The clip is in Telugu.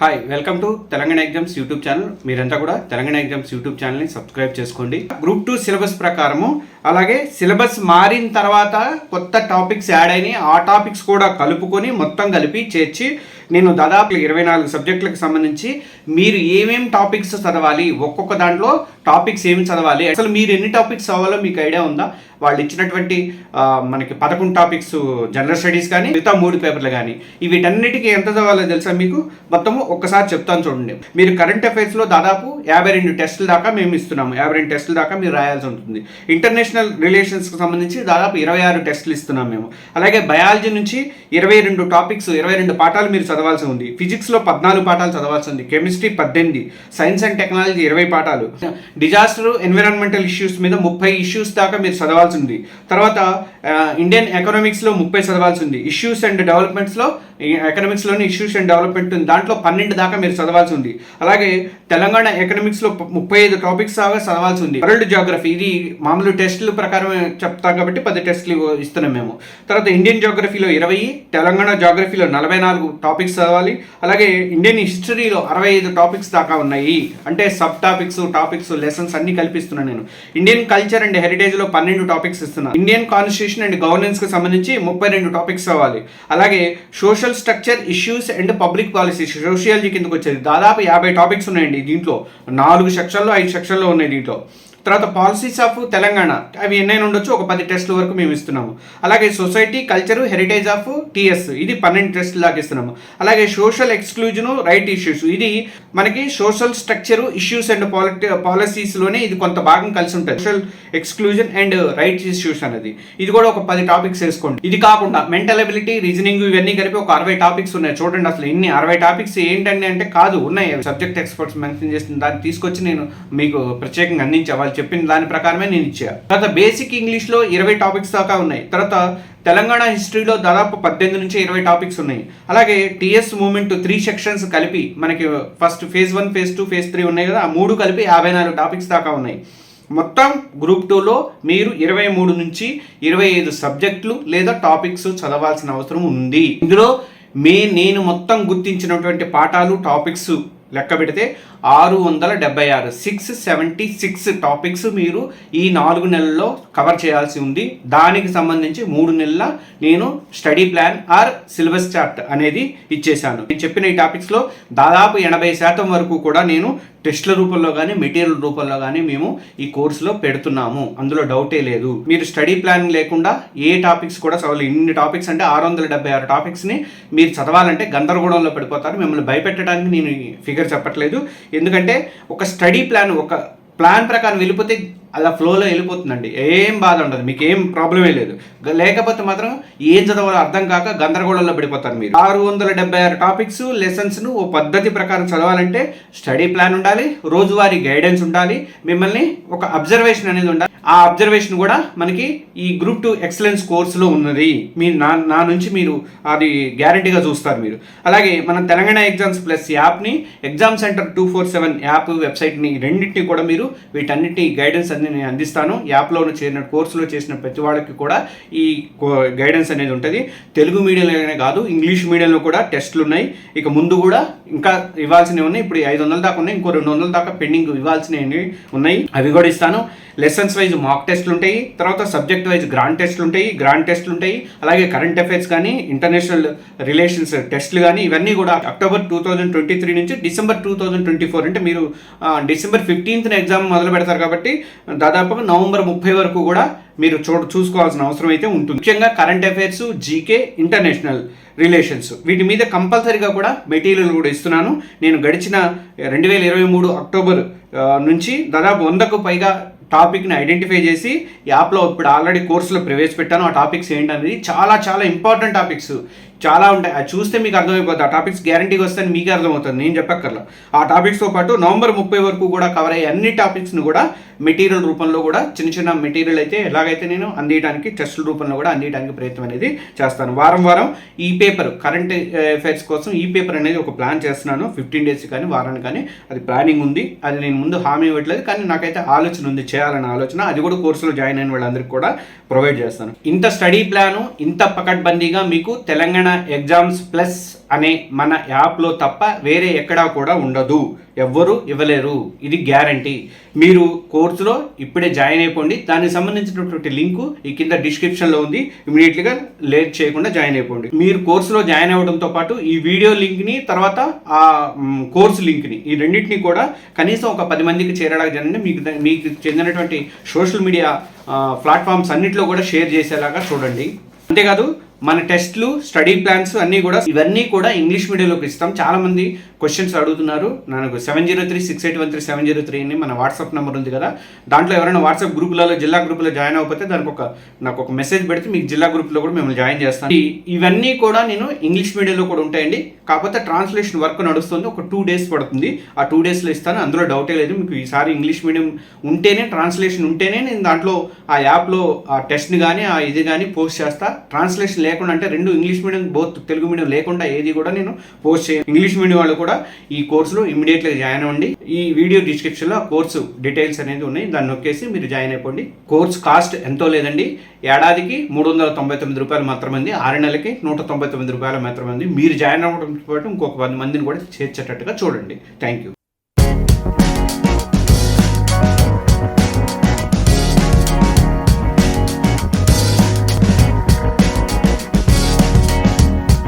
Hi welcome to Telangana exams YouTube channel మీరంతా కూడా తెలంగాణ ఎగ్జామ్స్ యూట్యూబ్ ఛానల్ని సబ్స్క్రైబ్ చేసుకోండి. గ్రూప్ టూ సిలబస్ ప్రకారము అలాగే సిలబస్ మారిన తర్వాత కొత్త టాపిక్స్ యాడ్ అయినాయి. ఆ టాపిక్స్ కూడా కలుపుకొని మొత్తం కలిపి చేర్చి నేను దాదాపు ఇరవై నాలుగు సబ్జెక్టులకు సంబంధించి మీరు ఏమేం టాపిక్స్ చదవాలి ఒక్కొక్క దాంట్లో టాపిక్స్ ఏమి చదవాలి అసలు మీరు ఎన్ని టాపిక్స్ చదవాలో మీకు ఐడియా ఉందా? వాళ్ళు ఇచ్చినటువంటి మనకి పదకొండు టాపిక్స్ జనరల్ స్టడీస్ కానీ మిగతా మూడు పేపర్లు కానీ వీటన్నిటికీ ఎంత చదవాలో తెలుసా మీకు? మొత్తము ఒక్కసారి చెప్తాను చూడండి. మీరు కరెంట్ అఫైర్స్లో దాదాపు యాభై రెండు టెస్టుల దాకా మేము ఇస్తున్నాము. యాభై రెండు టెస్టుల దాకా మీరు రాయాల్సి ఉంటుంది. ఇంటర్నేషనల్ రిలేషన్స్కి సంబంధించి దాదాపు ఇరవై ఆరు టెస్టులు ఇస్తున్నాం మేము. అలాగే బయాలజీ నుంచి ఇరవై రెండు టాపిక్స్ ఇరవై రెండు పాఠాలు మీరు చదవాల్సి ఉంది. ఫిజిక్స్లో పద్నాలుగు పాఠాలు చదవాల్సి ఉంది. కెమిస్ట్రీ పద్దెనిమిది సైన్స్ అండ్ టెక్నాలజీ ఇరవై పాఠాలు. డిజాస్టర్ ఎన్విరాన్మెంటల్ ఇష్యూస్ మీద ముప్పై ఇష్యూస్ దాకా మీరు చదవాల్సి ఉంది. తర్వాత ఇండియన్ ఎకనామిక్స్లో ముప్పై చదవాల్సి ఉంది. ఇష్యూస్ అండ్ డెవలప్మెంట్స్లో ఎకనామిక్స్లోని ఇష్యూస్ అండ్ డెవలప్మెంట్ ఉంది. దాంట్లో పన్నెండు దాకా మీరు చదవాల్సి ఉంది. అలాగే తెలంగాణ ఎకనామిక్స్లో ముప్పై ఐదు టాపిక్స్ దాకా చదవాల్సి ఉంది. వరల్డ్ జాగ్రఫీ ఇది మామూలు టెస్ట్ ప్రకారం చెప్తాం కాబట్టి పది టెస్టులు ఇస్తున్నాం మేము. తర్వాత ఇండియన్ జాగ్రఫీలో ఇరవై తెలంగాణ జాగ్రఫీలో నలభై నాలుగు టాపిక్స్ చదవాలి. అలాగే ఇండియన్ హిస్టరీలో అరవై ఐదు టాపిక్స్ దాకా ఉన్నాయి. అంటే సబ్ టాపిక్స్ టాపిక్స్ లెసన్స్ అన్ని కల్పిస్తున్నాను నేను. ఇండియన్ కల్చర్ అండ్ హెరిటేజ్లో పన్నెండు టాపిక్స్ ఇస్తున్నాను ఇండియన్ కాన్స్టిట్యూషన్ అండ్ గవర్నెన్స్కి సంబంధించి ముప్పై రెండు టాపిక్స్ అవ్వాలి అలాగే social structure issues and public policy sociology కిందకి వచ్చేది. దాదాపు యాభై టాపిక్స్ ఉన్నాయండి దీంట్లో. నాలుగు సెక్షన్లో ఐదు సెక్షన్లో ఉన్నాయి దీంట్లో. తర్వాత పాలసీస్ ఆఫ్ తెలంగాణ. అవి ఎన్నైనా ఉండొచ్చు ఒక పది టెస్టుల వరకు మేము ఇస్తున్నాము. అలాగే society culture heritage of TS ఇది పన్నెండు టెస్టులు దాకా ఇస్తున్నాము. అలాగే సోషల్ ఎక్స్క్లూజన్ రైట్ ఇష్యూస్ ఇది మనకి social structure issues and policies పాలసీస్లోనే ఇది కొంత భాగం కలిసి ఉంటుంది. Social exclusion and right issues అనేది. ఇది కూడా ఒక పది టాపిక్స్ వేసుకోండి. ఇది కాకుండా మెంటల్ అబిలిటీ రీజనింగ్ ఇవన్నీ కలిపి ఒక అరవై టాపిక్స్ ఉన్నాయి. చూడండి అసలు ఎన్ని అరవై టాపిక్స్ ఏంటండి అంటే కాదు ఉన్నాయి. సబ్జెక్ట్ ఎక్స్పర్ట్స్ మెన్షన్ చేసిన దాన్ని తీసుకొచ్చి నేను మీకు ప్రత్యేకంగా అందించే వాళ్ళు చెప్పిన దాని ప్రకారమే నేను ఇచ్చా. తర్వాత బేసిక్ ఇంగ్లీష్లో ఇరవై టాపిక్స్ దాకా ఉన్నాయి. తర్వాత తెలంగాణ హిస్టరీలో దాదాపు పద్దెనిమిది నుంచి ఇరవై టాపిక్స్ ఉన్నాయి. అలాగే టీఎస్ మూమెంట్ త్రీ సెక్షన్స్ కలిపి మనకి first phase one phase two phase three ఉన్నాయి కదా ఆ మూడు కలిపి యాభై నాలుగు టాపిక్స్ దాకా ఉన్నాయి. మొత్తం గ్రూప్ టూలో మీరు ఇరవై మూడు నుంచి ఇరవై ఐదు సబ్జెక్టులు లేదా టాపిక్స్ చదవాల్సిన అవసరం ఉంది. ఇందులో మే నేను మొత్తం గుర్తించినటువంటి పాఠాలు టాపిక్స్ లెక్క పెడితే ఆరు వందల డెబ్బై ఆరు సిక్స్ సెవెంటీ సిక్స్ టాపిక్స్ మీరు ఈ నాలుగు నెలల్లో కవర్ చేయాల్సి ఉంది. దానికి సంబంధించి మూడు నెలల నేను study plan or syllabus chart అనేది ఇచ్చేశాను. నేను చెప్పిన ఈ టాపిక్స్లో దాదాపు ఎనభై శాతం వరకు కూడా నేను టెస్ట్ల రూపంలో కానీ మెటీరియల్ రూపంలో కానీ మేము ఈ కోర్సులో పెడుతున్నాము. అందులో డౌటే లేదు. మీరు స్టడీ ప్లాన్ లేకుండా ఏ టాపిక్స్ కూడా చదవాలి. ఇన్ని టాపిక్స్ అంటే ఆరు వందల డెబ్బై ఆరు టాపిక్స్ని మీరు చదవాలంటే గందరగోళంలో పడిపోతారు. మిమ్మల్ని భయపెట్టడానికి నేను ఫిగర్ చెప్పట్లేదు. ఎందుకంటే ఒక స్టడీ ప్లాన్ ఒక ప్లాన్ ప్రకారం వెళ్ళిపోతే అలా ఫ్లోలో వెళ్ళిపోతుందండి. ఏం బాధ ఉండదు. మీకు ఏం ప్రాబ్లమే లేదు లేకపోతే మాత్రం ఏం చదవాలో అర్థం కాక గందరగోళంలో పడిపోతారు మీరు. ఆరు వందల డెబ్బై ఆరు టాపిక్స్ లెసన్స్ను ఓ పద్ధతి ప్రకారం చదవాలంటే స్టడీ ప్లాన్ ఉండాలి రోజువారీ గైడెన్స్ ఉండాలి మిమ్మల్ని ఒక అబ్జర్వేషన్ అనేది ఉండాలి. ఆ అబ్జర్వేషన్ కూడా మనకి ఈ గ్రూప్ టూ ఎక్సలెన్స్ కోర్సులో ఉన్నది. మీ నా నా నుంచి మీరు అది గ్యారంటీగా చూస్తారు మీరు. అలాగే మన తెలంగాణ ఎగ్జామ్స్ ప్లస్ యాప్ని exam centre two four seven app వెబ్సైట్ని రెండింటిని కూడా మీరు వీటన్నిటి గైడెన్స్ అన్ని నేను అందిస్తాను. యాప్లో చేరిన కోర్సులో చేసిన ప్రతి వాడికి కూడా ఈ గైడెన్స్ అనేది ఉంటుంది. తెలుగు మీడియంలోనే కాదు ఇంగ్లీష్ మీడియంలో కూడా టెస్టులు ఉన్నాయి. ఇక ముందు కూడా ఇంకా ఇవ్వాల్సినవి ఉన్నాయి. ఇప్పుడు ఐదు వందల దాకా ఉన్నాయి. ఇంకో రెండు వందల దాకా పెండింగ్ ఇవ్వాల్సినవి ఉన్నాయి. అవి కూడా ఇస్తాను. లెసన్స్ వైజ్ మాక్ టెస్ట్లు ఉంటాయి. తర్వాత సబ్జెక్ట్ వైజ్ గ్రాండ్ టెస్ట్లు ఉంటాయి. గ్రాండ్ టెస్ట్లు ఉంటాయి. అలాగే కరెంట్ అఫైర్స్ కానీ ఇంటర్నేషనల్ రిలేషన్స్ టెస్ట్లు కానీ ఇవన్నీ కూడా October two thousand twenty three నుంచి December two thousand twenty four అంటే మీరు డిసెంబర్ ఫిఫ్టీన్త్న ఎగ్జామ్ మొదలు పెడతారు కాబట్టి దాదాపుగా నవంబర్ ముప్పై వరకు కూడా మీరు చూ చూసుకోవాల్సిన అవసరం అయితే ఉంటుంది. ముఖ్యంగా current affairs GK international relations వీటి మీద కంపల్సరీగా కూడా మెటీరియల్ కూడా ఇస్తున్నాను. నేను గడిచిన రెండు వేల ఇరవై మూడు అక్టోబర్ నుంచి దాదాపు వందకు పైగా టాపిక్ని ఐడెంటిఫై చేసి యాప్లో ఇప్పుడు ఆల్రెడీ కోర్సులో ప్రవేశపెట్టాను. ఆ టాపిక్స్ ఏంటనేది చాలా చాలా ఇంపార్టెంట్ టాపిక్స్. చాలా ఉంటాయి. అది చూస్తే మీకు అర్థమైపోతుంది ఆ టాపిక్స్ గ్యారంటీగా వస్తాయని మీకు అర్థమవుతుంది. నేను చెప్పక్కర్లా. ఆ టాపిక్స్తో పాటు నవంబర్ ముప్పై వరకు కూడా కవర్ అయ్యే అన్ని టాపిక్స్ని కూడా మెటీరియల్ రూపంలో కూడా చిన్న చిన్న మెటీరియల్ అయితే ఎలాగైతే నేను అందియడానికి టెస్టుల రూపంలో కూడా అందియడానికి ప్రయత్నం అనేది చేస్తాను. వారం వారం ఈ పేపర్ కరెంట్ అఫైర్స్ కోసం ఈ పేపర్ అనేది ఒక ప్లాన్ చేస్తున్నాను. ఫిఫ్టీన్ డేస్ కానీ వారానికి కానీ. అది ప్లానింగ్ ఉంది. అది నేను ముందు హామీ ఇవ్వట్లేదు. కానీ నాకైతే ఆలోచన ఉంది. చేయాలన్న ఆలోచన. అది కూడా కోర్సులో జాయిన్ అయిన వాళ్ళందరికీ కూడా ప్రొవైడ్ చేస్తాను. ఇంత స్టడీ ప్లాను ఇంత పకడ్బందీగా మీకు తెలంగాణ తెలంగాణ ఎగ్జామ్స్ ప్లస్ అనే మన యాప్లో తప్ప వేరే ఎక్కడా కూడా ఉండదు. ఎవ్వరు ఇవ్వలేరు. ఇది గ్యారంటీ. మీరు కోర్సులో ఇప్పుడే జాయిన్ అయిపోండి. దానికి సంబంధించినటువంటి లింకు ఈ కింద డిస్క్రిప్షన్లో ఉంది. ఇమీడియట్గా లేట్ చేయకుండా జాయిన్ అయిపోండి. మీరు కోర్సులో జాయిన్ అవ్వడంతో పాటు ఈ వీడియో లింక్ని తర్వాత ఆ కోర్సు లింక్ని ఈ రెండింటిని కూడా కనీసం ఒక పది మందికి చేరేలాగా జరగండి మీకు మీకు చెందినటువంటి సోషల్ మీడియా ప్లాట్ఫామ్స్ అన్నింటిలో కూడా షేర్ చేసేలాగా చూడండి. అంతేకాదు మన టెస్ట్లు స్టడీ ప్లాన్స్ అన్నీ కూడా ఇవన్నీ కూడా ఇంగ్లీష్ మీడియంలోకి ఇస్తాం. చాలామంది క్వశ్చన్స్ అడుగుతున్నారు. నాకు seven zero three six eight one three seven zero three అని మన వాట్సాప్ నెంబర్ ఉంది కదా. దాంట్లో ఎవరైనా వాట్సాప్ గ్రూపులలో జిల్లా గ్రూపులో జాయిన్ అవ్వకపోతే దానికి ఒక నాకు ఒక మెసేజ్ పెడితే మీకు జిల్లా గ్రూప్లో కూడా మిమ్మల్ని జాయిన్ చేస్తాను. ఇవన్నీ కూడా నేను ఇంగ్లీష్ మీడియంలో కూడా ఉంటాయండి. కాకపోతే ట్రాన్స్లేషన్ వర్క్ నడుస్తుంది. ఒక టూ డేస్ పడుతుంది. ఆ టూ డేస్లో ఇస్తాను. అందులో డౌటే లేదు. మీకు ఈసారి ఇంగ్లీష్ మీడియం ఉంటేనే ట్రాన్స్లేషన్ ఉంటేనే నేను దాంట్లో ఆ యాప్లో ఆ టెస్ట్ని కానీ ఆ ఇది కానీ పోస్ట్ చేస్తా. ట్రాన్స్లేషన్ లేకుండా అంటే రెండు English medium both Telugu medium లేకుండా ఏది కూడా నేను పోస్ట్ చేయను. ఇంగ్లీష్ మీడియం వాళ్ళు కూడా ఈ కోర్సులో ఇమీడియట్గా జాయిన్ అవ్వండి. ఈ వీడియో డిస్క్రిప్షన్లో ఆ కోర్సు డీటెయిల్స్ అనేది ఉన్నాయి. దాన్ని నొక్కేసి మీరు జాయిన్ అయిపోండి. కోర్స్ కాస్ట్ ఎంతో లేదండి. ఏడాదికి మూడు వందల తొంభై తొమ్మిది రూపాయలు మాత్రమే ఉంది ఆరు నెలలకి నూట తొంభై తొమ్మిది రూపాయలు మాత్రమే ఉంది మీరు జాయిన్ అవ్వడం పాటు ఇంకొక పది మందిని కూడా చేర్చేటట్టుగా చూడండి. Thank you